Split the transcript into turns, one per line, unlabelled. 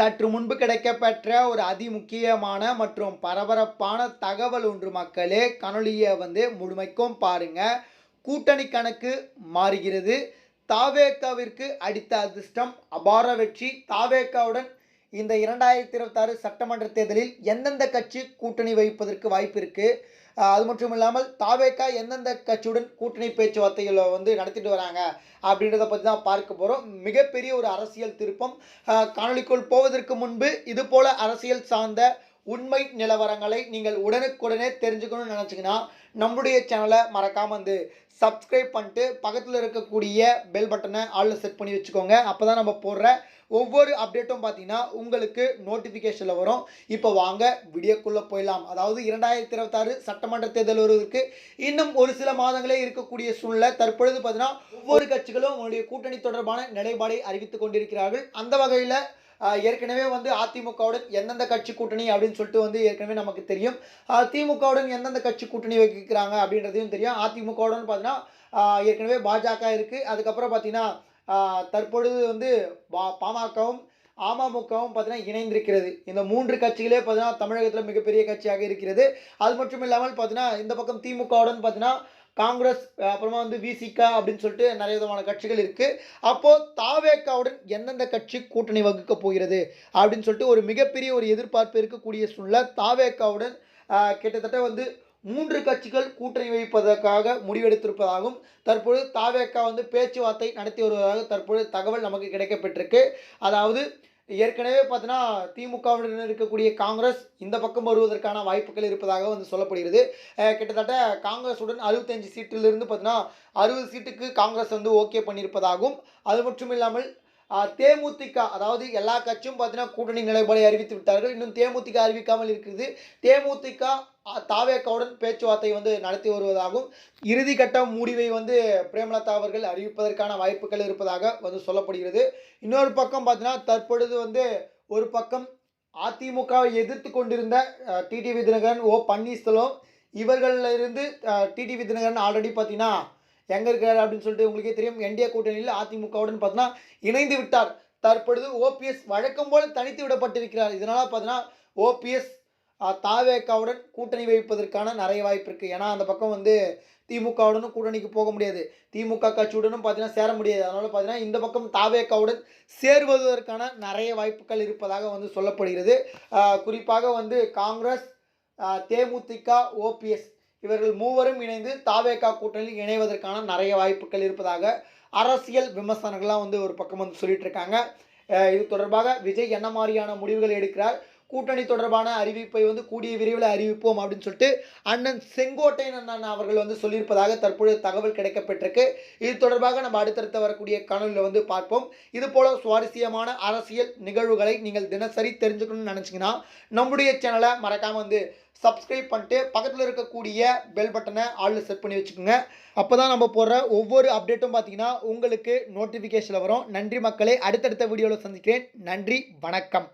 சற்று முன்பு கிடைக்கப்பெற்ற ஒரு அதிமுக்கியமான மற்றும் பரபரப்பான தகவல் ஒன்று மக்களே கனொலியை வந்து முழுமைக்கும் பாருங்க. கூட்டணி கணக்கு மாறுகிறது. தாவேக்காவிற்கு அடித்த அதிர்ஷ்டம் அபார வெற்றி. தாவேக்காவுடன் இந்த இரண்டாயிரத்தி இருபத்தாறு சட்டமன்ற தேர்தலில் எந்தெந்த கட்சி கூட்டணி வைப்பதற்கு வாய்ப்பு இருக்கு? அது மட்டும் இல்லாமல் தாவேக்கா எந்தெந்த கட்சியுடன் கூட்டணி பேச்சுவார்த்தைகளை வந்து நடத்திட்டு வராங்க அப்படின்றத பற்றி தான் பார்க்க போகிறோம் மிகப்பெரிய ஒரு அரசியல் திருப்பம். காணொலிக்குள் காணொளிக்குள் போவதற்கு முன்பு இது போல அரசியல் சார்ந்த உண்மை நிலவரங்களை நீங்கள் உடனுக்குடனே தெரிஞ்சுக்கணும்னு நினச்சிங்கன்னா நம்முடைய சேனலை மறக்காமல் வந்து சப்ஸ்கிரைப் பண்ணிட்டு பக்கத்தில் இருக்கக்கூடிய பெல் பட்டனை ஆளில் செட் பண்ணி வச்சுக்கோங்க. அப்போ தான் நம்ம போடுற ஒவ்வொரு அப்டேட்டும் பார்த்தீங்கன்னா உங்களுக்கு நோட்டிஃபிகேஷனில் வரும். இப்போ வாங்க வீடியோக்குள்ளே போயிடலாம். அதாவது இரண்டாயிரத்தி இருபத்தாறு சட்டமன்ற தேர்தல் வருவதற்கு இன்னும் ஒரு சில மாதங்களே இருக்கக்கூடிய சூழ்நிலை. தற்பொழுது பார்த்தீங்கன்னா ஒவ்வொரு கட்சிகளும் அவங்களுடைய கூட்டணி தொடர்பான நிலைப்பாடை அறிவித்துக் கொண்டிருக்கிறார்கள். அந்த வகையில் ஏற்கனவே வந்து அதிமுகவுடன் எந்தெந்த கட்சி கூட்டணி அப்படின்னு சொல்லிட்டு வந்து ஏற்கனவே நமக்கு தெரியும். திமுகவுடன் எந்தெந்த கட்சி கூட்டணி வைக்கிறாங்க அப்படின்றதையும் தெரியும். அதிமுகவுடன் பார்த்தீங்கன்னா ஏற்கனவே பாஜக இருக்குது அதுக்கப்புறம் பார்த்தீங்கன்னா தற்பொழுது வந்து பா பாமகவும் அமமுகவும் பார்த்தீங்கன்னா இணைந்திருக்கிறது. இந்த மூன்று கட்சிகளே பார்த்தீங்கன்னா தமிழகத்தில் மிகப்பெரிய கட்சியாக இருக்கிறது. அது மட்டும் இல்லாமல் பார்த்தீங்கன்னா இந்த பக்கம் திமுகவுடன் பார்த்தீங்கன்னா காங்கிரஸ் அப்புறமா வந்து விசிகா அப்படின்னு சொல்லிட்டு நிறைய விதமான கட்சிகள் இருக்குது அப்போது தாவேக்காவுடன் எந்தெந்த கட்சி கூட்டணி வகுக்க போகிறது அப்படின்னு சொல்லிட்டு ஒரு மிகப்பெரிய ஒரு எதிர்பார்ப்பு இருக்கக்கூடிய சூழ்நிலை. தாவேக்காவுடன் கிட்டத்தட்ட வந்து மூன்று கட்சிகள் கூட்டணி வைப்பதற்காக முடிவெடுத்திருப்பதாகவும் தற்பொழுது தாவேக்கா வந்து பேச்சுவார்த்தை நடத்தி வருவதாக தற்பொழுது தகவல் நமக்கு கிடைக்கப்பெற்றிருக்கு அதாவது ஏற்கனவே பார்த்தீங்கன்னா திமுகவுடன் இருக்கக்கூடிய காங்கிரஸ் இந்த பக்கம் வருவதற்கான வாய்ப்புகள் இருப்பதாக வந்து சொல்லப்படுகிறது. கிட்டத்தட்ட காங்கிரஸுடன் அறுபத்தஞ்சு சீட்டிலிருந்து பார்த்தீங்கன்னா அறுபது சீட்டுக்கு காங்கிரஸ் வந்து ஓகே பண்ணியிருப்பதாகவும் அது மட்டும் இல்லாமல் தேமுதிக அதாவது எல்லா கட்சியும் பார்த்தீங்கன்னா கூட்டணி நிலைப்பாடை அறிவித்து விட்டார்கள். இன்னும் தேமுதிக அறிவிக்காமல் இருக்கிறது. தேமுதிக தாவேக்காவுடன் பேச்சுவார்த்தை வந்து நடத்தி வருவதாகவும் இறுதிக்கட்ட முடிவை வந்து பிரேமலதா அவர்கள் அறிவிப்பதற்கான வாய்ப்புகள் இருப்பதாக வந்து சொல்லப்படுகிறது. இன்னொரு பக்கம் பார்த்தீங்கன்னா தற்பொழுது வந்து ஒரு பக்கம் அதிமுகவை எதிர்த்து கொண்டிருந்த டிடிவி தினகரன் ஓ பன்னீர்செல்வம் இவர்களில் இருந்து டிடிவி தினகரன் ஆல்ரெடி பார்த்தீங்கன்னா எங்கே இருக்கிறார் அப்படின்னு சொல்லிட்டு உங்களுக்கே தெரியும். என்டிஏ கூட்டணியில் அதிமுகவுடன் பார்த்தீங்கன்னா இணைந்து விட்டார். தற்பொழுது ஓபிஎஸ் வழக்கம் போல் தனித்து விடப்பட்டிருக்கிறார். இதனால் பார்த்தீங்கன்னா ஓபிஎஸ் தாவேக்காவுடன் கூட்டணி வைப்பதற்கான நிறைய வாய்ப்பு இருக்குது ஏன்னா அந்த பக்கம் வந்து திமுகவுடனும் கூட்டணிக்கு போக முடியாது. திமுக கட்சியுடனும் பார்த்தீங்கன்னா சேர முடியாது. அதனால் பார்த்தீங்கன்னா இந்த பக்கம் தாவேக்காவுடன் சேர்வதற்கான நிறைய வாய்ப்புகள் இருப்பதாக வந்து சொல்லப்படுகிறது. குறிப்பாக வந்து காங்கிரஸ் தேமுதிக ஓபிஎஸ் இவர்கள் மூவரும் இணைந்து தாவேகா கூட்டணியில் இணைவதற்கான நிறைய வாய்ப்புகள் இருப்பதாக அரசியல் விமர்சனங்கள்லாம் வந்து ஒரு பக்கம் வந்து சொல்லிட்டு இருக்காங்க. இது தொடர்பாக விஜய் என்ன மாதிரியான முடிவுகள் எடுக்கிறார்? கூட்டணி தொடர்பான அறிவிப்பை வந்து கூடிய விரைவில் அறிவிப்போம் அப்படின்னு சொல்லிட்டு அண்ணன் செங்கோட்டையன் அண்ணன் அவர்கள் வந்து சொல்லியிருப்பதாக தற்பொழுது தகவல் கிடைக்கப்பட்டிருக்கு. இது தொடர்பாக நம்ம அடுத்தடுத்து வரக்கூடிய காணொலியில் வந்து பார்ப்போம். இது போல சுவாரஸ்யமான அரசியல் நிகழ்வுகளை நீங்கள் தினசரி தெரிஞ்சுக்கணும்னு நினச்சிங்கன்னா நம்முடைய சேனலை மறக்காமல் வந்து சப்ஸ்கிரைப் பண்ணிட்டு பக்கத்தில் இருக்கக்கூடிய பெல் பட்டனை ஆளில் செட் பண்ணி வச்சுக்கோங்க. அப்போ தான் நம்ம போடுற ஒவ்வொரு அப்டேட்டும் பார்த்தீங்கன்னா உங்களுக்கு நோட்டிஃபிகேஷனில் வரும். நன்றி மக்களே அடுத்தடுத்த வீடியோவில் சந்திக்கிறேன். நன்றி வணக்கம்.